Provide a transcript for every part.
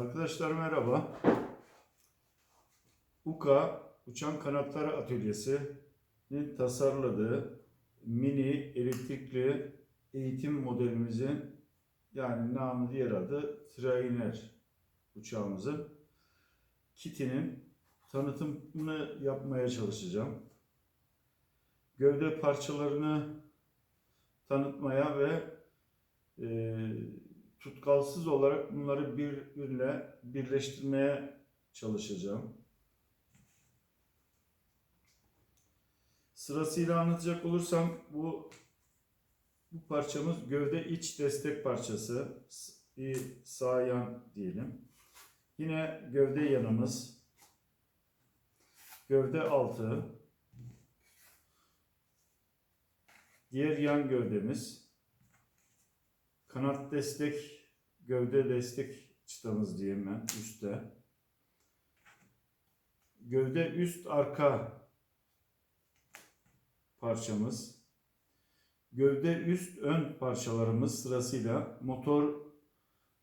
Arkadaşlar merhaba. UKA Uçan Kanatları Atölyesi'nin tasarladığı mini elektrikli eğitim modelimizin yani namı diğer adı trainer uçağımızın kitinin tanıtımını yapmaya çalışacağım. Gövde parçalarını tanıtmaya ve e, tutkalsız olarak bunları birbirine birleştirmeye çalışacağım. Sırasıyla anlatacak olursam bu bu parçamız gövde iç destek parçası. Bir sağ yan diyelim. Yine gövde yanımız. Gövde altı. Diğer yan gövdemiz. Kanat destek, gövde destek çıtamız diyeyim ben üstte. Gövde üst arka parçamız. Gövde üst ön parçalarımız sırasıyla motor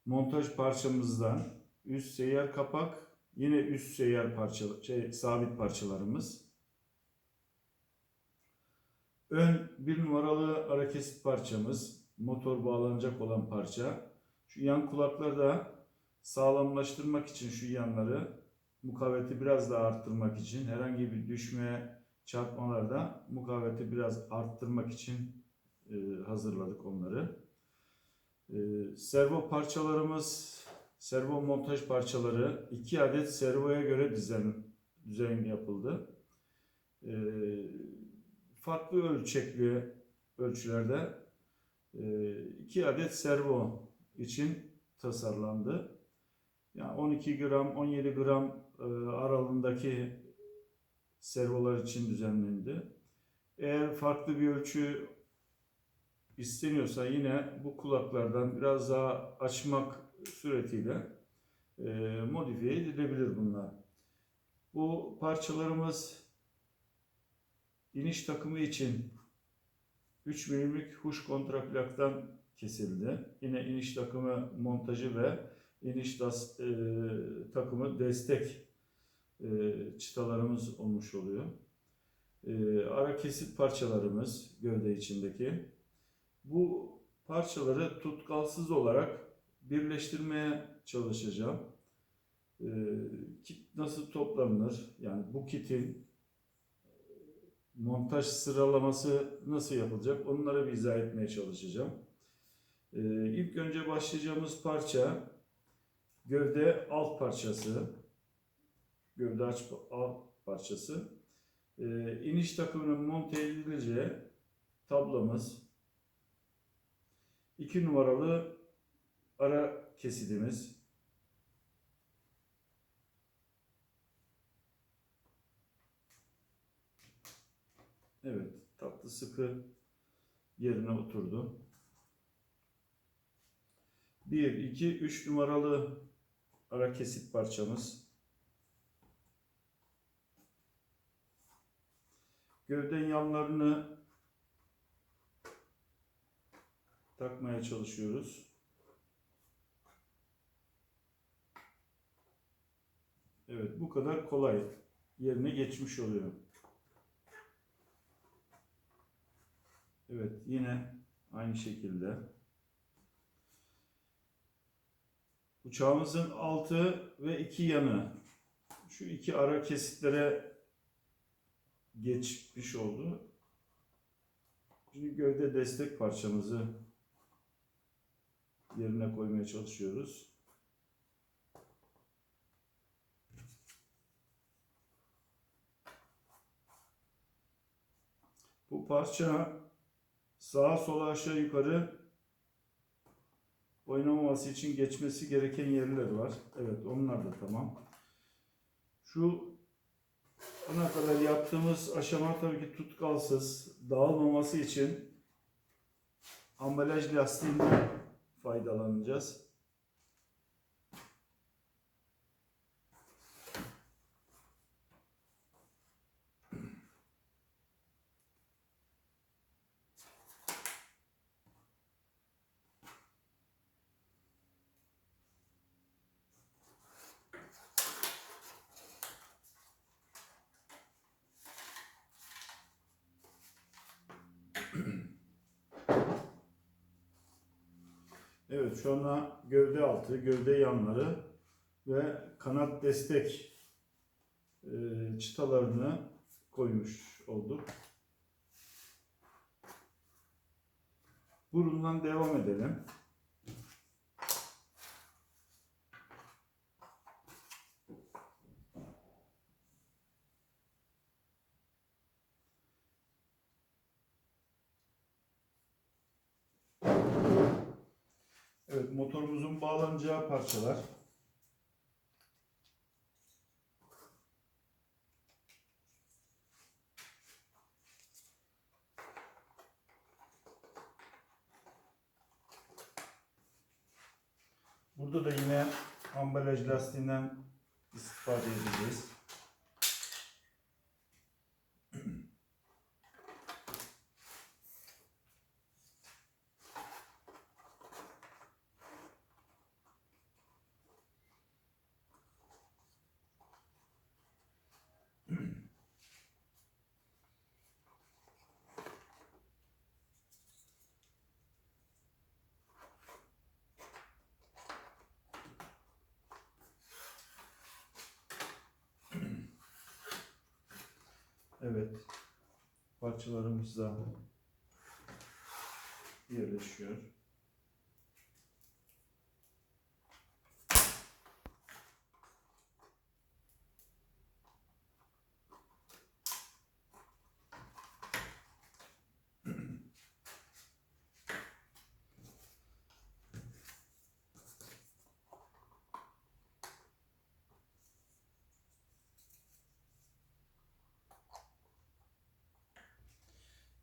montaj parçamızdan üst seyyar kapak, yine üst seyyar parça şey, sabit parçalarımız. Ön bir numaralı ara kesit parçamız, motor bağlanacak olan parça. Şu yan kulakları da sağlamlaştırmak için şu yanları mukavveti biraz daha arttırmak için herhangi bir düşme çarpmalarda mukavveti biraz arttırmak için e, hazırladık onları. E, servo parçalarımız, servo montaj parçaları iki adet servoya göre dizayn, dizayn yapıldı. E, farklı ölçekli ölçülerde e, iki adet servo için tasarlandı. Yani 12 gram, 17 gram e, aralığındaki servolar için düzenlendi. Eğer farklı bir ölçü isteniyorsa yine bu kulaklardan biraz daha açmak suretiyle e, modifiye edilebilir bunlar. Bu parçalarımız iniş takımı için 3 milimlik huş kontraplaktan kesildi. Yine iniş takımı montajı ve iniş das, e, takımı destek e, çıtalarımız olmuş oluyor. E, ara kesit parçalarımız gövde içindeki. Bu parçaları tutkalsız olarak birleştirmeye çalışacağım. E, kit nasıl toplanır? Yani bu kitin montaj sıralaması nasıl yapılacak? Onları bir izah etmeye çalışacağım. E, ilk önce başlayacağımız parça gövde alt parçası gövde aç alt parçası. E, iniş takımının monte edileceği tablamız. 2 numaralı ara kesidimiz. Evet, tatlı sıkı yerine oturdu. 1, 2, 3 numaralı ara kesit parçamız. Gövden yanlarını takmaya çalışıyoruz. Evet bu kadar kolay. Yerine geçmiş oluyor. Evet yine aynı şekilde. Uçağımızın altı ve iki yanı şu iki ara kesitlere geçmiş oldu. Şimdi gövde destek parçamızı yerine koymaya çalışıyoruz. Bu parça sağa sola aşağı yukarı oynamaması için geçmesi gereken yerler var. Evet onlar da tamam. Şu ana kadar yaptığımız aşama tabii ki tutkalsız, dağılmaması için ambalaj lastiğinden faydalanacağız. Evet şu anda gövde altı, gövde yanları ve kanat destek e, çıtalarını koymuş olduk. Burundan devam edelim. Evet motorumuzun bağlanacağı parçalar. Burada da yine ambalaj lastiğinden istifade edeceğiz. Evet. Parçalarımız da yerleşiyor.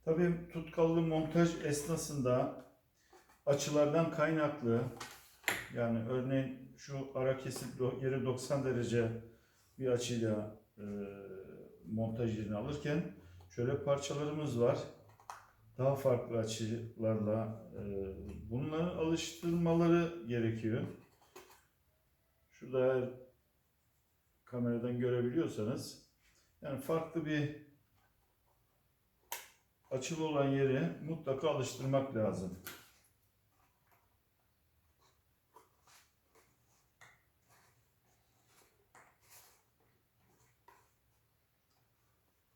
Tabii tutkallı montaj esnasında açılardan kaynaklı yani örneğin şu ara kesit do- yeri 90 derece bir açıyla e, montaj yerini alırken şöyle parçalarımız var. Daha farklı açılarla e, bunların alıştırmaları gerekiyor. Şurada eğer kameradan görebiliyorsanız yani farklı bir açılı olan yeri mutlaka alıştırmak lazım.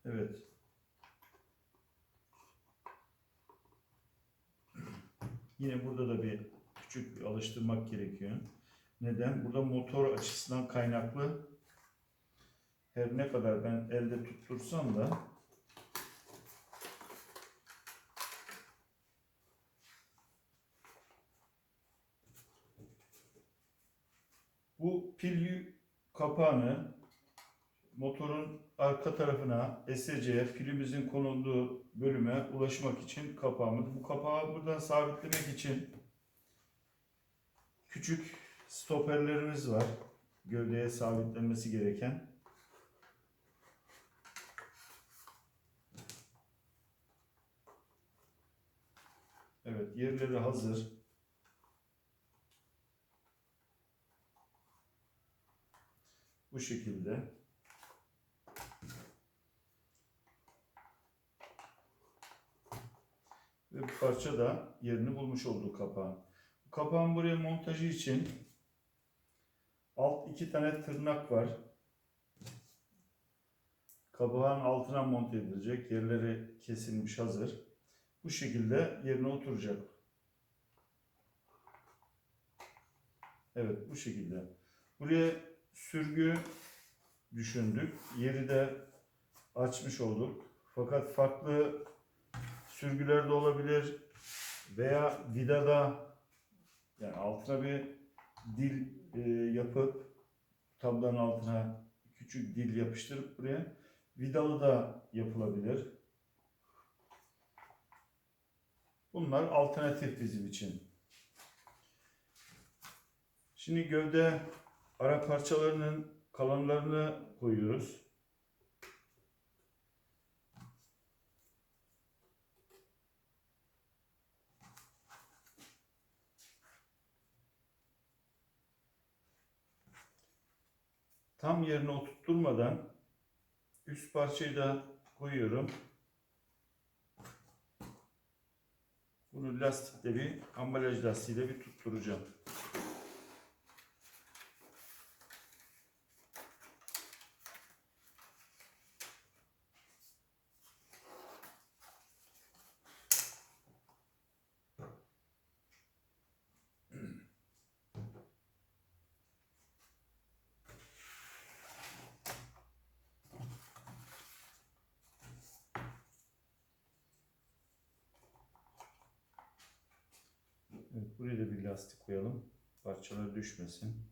Evet. Yine burada da bir küçük bir alıştırmak gerekiyor. Neden? Burada motor açısından kaynaklı her ne kadar ben elde tuttursam da Bu pil kapağını motorun arka tarafına SC pilimizin konulduğu bölüme ulaşmak için kapağımız. Bu kapağı buradan sabitlemek için küçük stoperlerimiz var. Gövdeye sabitlenmesi gereken. Evet yerleri hazır. Bu şekilde. Ve bu parça da yerini bulmuş oldu kapağın. Kapağın buraya montajı için alt iki tane tırnak var. Kapağın altına monte edilecek. Yerleri kesilmiş hazır. Bu şekilde yerine oturacak. Evet bu şekilde. Buraya sürgü düşündük. Yeri de açmış olduk. Fakat farklı sürgüler de olabilir veya vidada yani altına bir dil e, yapıp tablanın altına küçük dil yapıştırıp buraya vidalı da yapılabilir. Bunlar alternatif bizim için. Şimdi gövde ara parçalarının kalanlarını koyuyoruz. Tam yerine oturtturmadan üst parçayı da koyuyorum. Bunu lastikle bir ambalaj lastiğiyle bir tutturacağım. Evet, buraya da bir lastik koyalım. Parçalar düşmesin.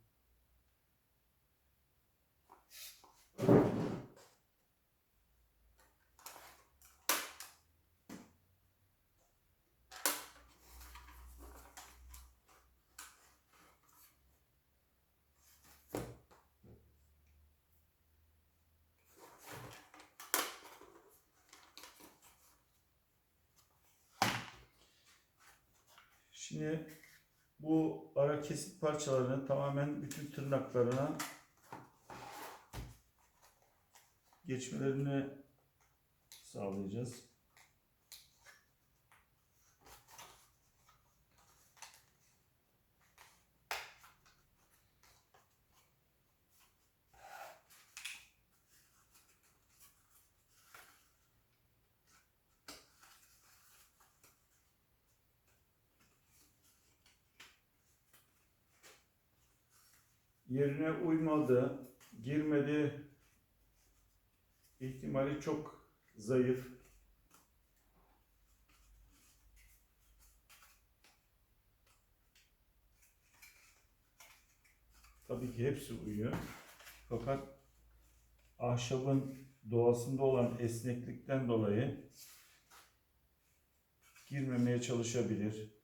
Şimdi bu ara kesit parçalarını tamamen bütün tırnaklarına geçmelerini sağlayacağız. Yerine uymadı, girmedi ihtimali çok zayıf. Tabii ki hepsi uyuyor. Fakat ahşabın doğasında olan esneklikten dolayı girmemeye çalışabilir.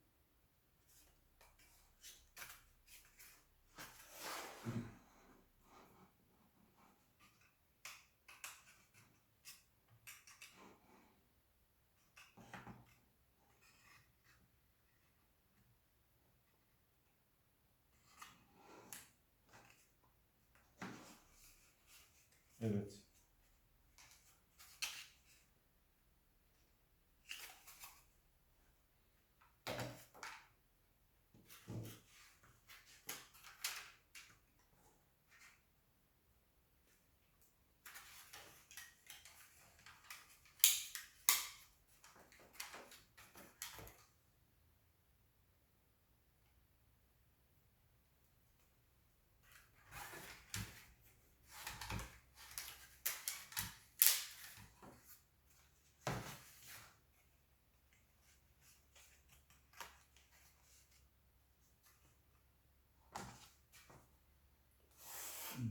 Evet.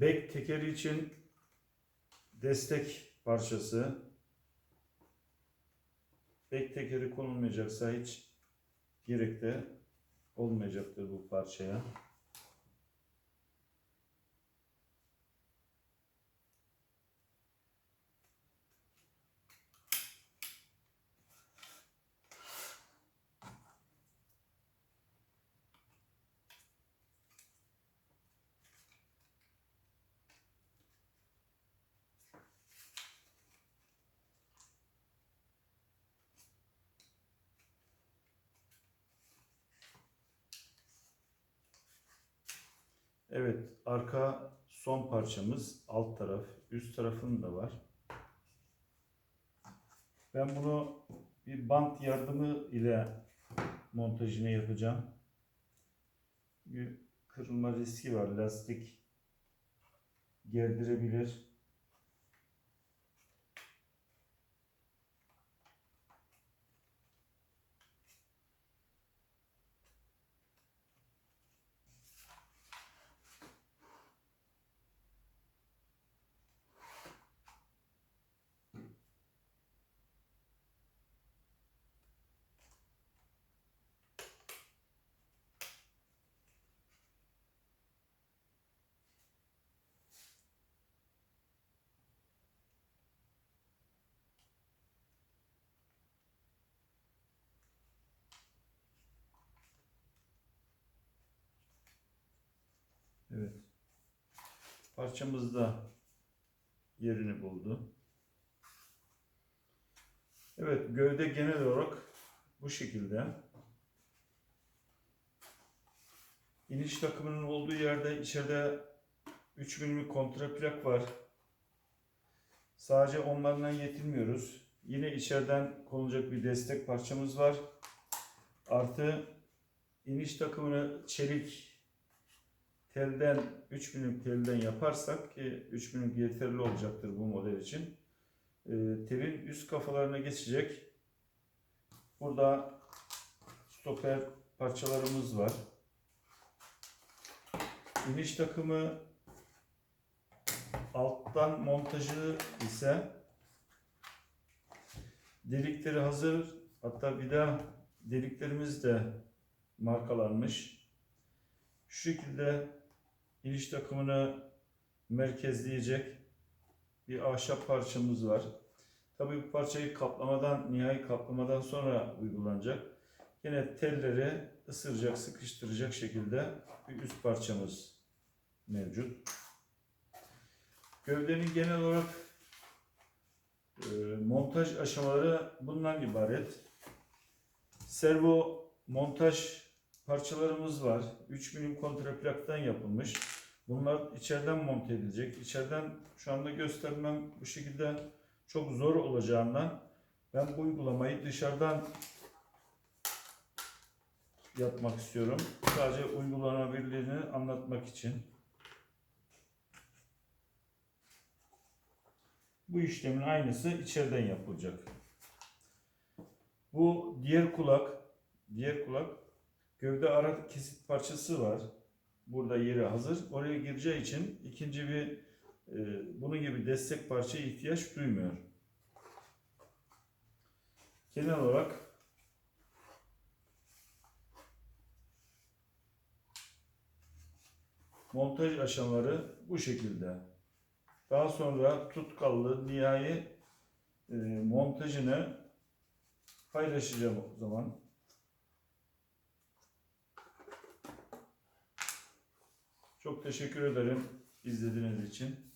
Bek tekeri için destek parçası. Bek tekeri konulmayacaksa hiç gerek de olmayacaktır bu parçaya. Evet, arka son parçamız alt taraf, üst tarafının da var. Ben bunu bir bant yardımı ile montajını yapacağım. Bir kırılma riski var. Lastik gerdirebilir. parçamızda yerini buldu. Evet gövde genel olarak bu şekilde. İniş takımının olduğu yerde içeride 3 milimlik kontraplak var. Sadece onlarla yetinmiyoruz. Yine içeriden konulacak bir destek parçamız var. Artı iniş takımını çelik telden 3 milim telden yaparsak ki 3 milim yeterli olacaktır bu model için. Ee, telin üst kafalarına geçecek. Burada stoper parçalarımız var. İniş takımı alttan montajı ise delikleri hazır. Hatta bir de deliklerimiz de markalanmış. Şu şekilde iniş takımını merkezleyecek bir ahşap parçamız var. Tabii bu parçayı kaplamadan, nihai kaplamadan sonra uygulanacak. Yine telleri ısıracak, sıkıştıracak şekilde bir üst parçamız mevcut. Gövdenin genel olarak e, montaj aşamaları bundan ibaret. Servo montaj parçalarımız var. 3 milim kontraplaktan yapılmış. Bunlar içeriden monte edilecek. İçeriden şu anda göstermem bu şekilde çok zor olacağından ben bu uygulamayı dışarıdan yapmak istiyorum. Sadece uygulanabilirliğini anlatmak için. Bu işlemin aynısı içeriden yapılacak. Bu diğer kulak, diğer kulak gövde ara kesit parçası var. Burada yeri hazır. Oraya gireceği için ikinci bir e, bunun gibi destek parçaya ihtiyaç duymuyor. Genel olarak montaj aşamaları bu şekilde. Daha sonra tutkallı nihai e, montajını paylaşacağım o zaman. Çok teşekkür ederim izlediğiniz için.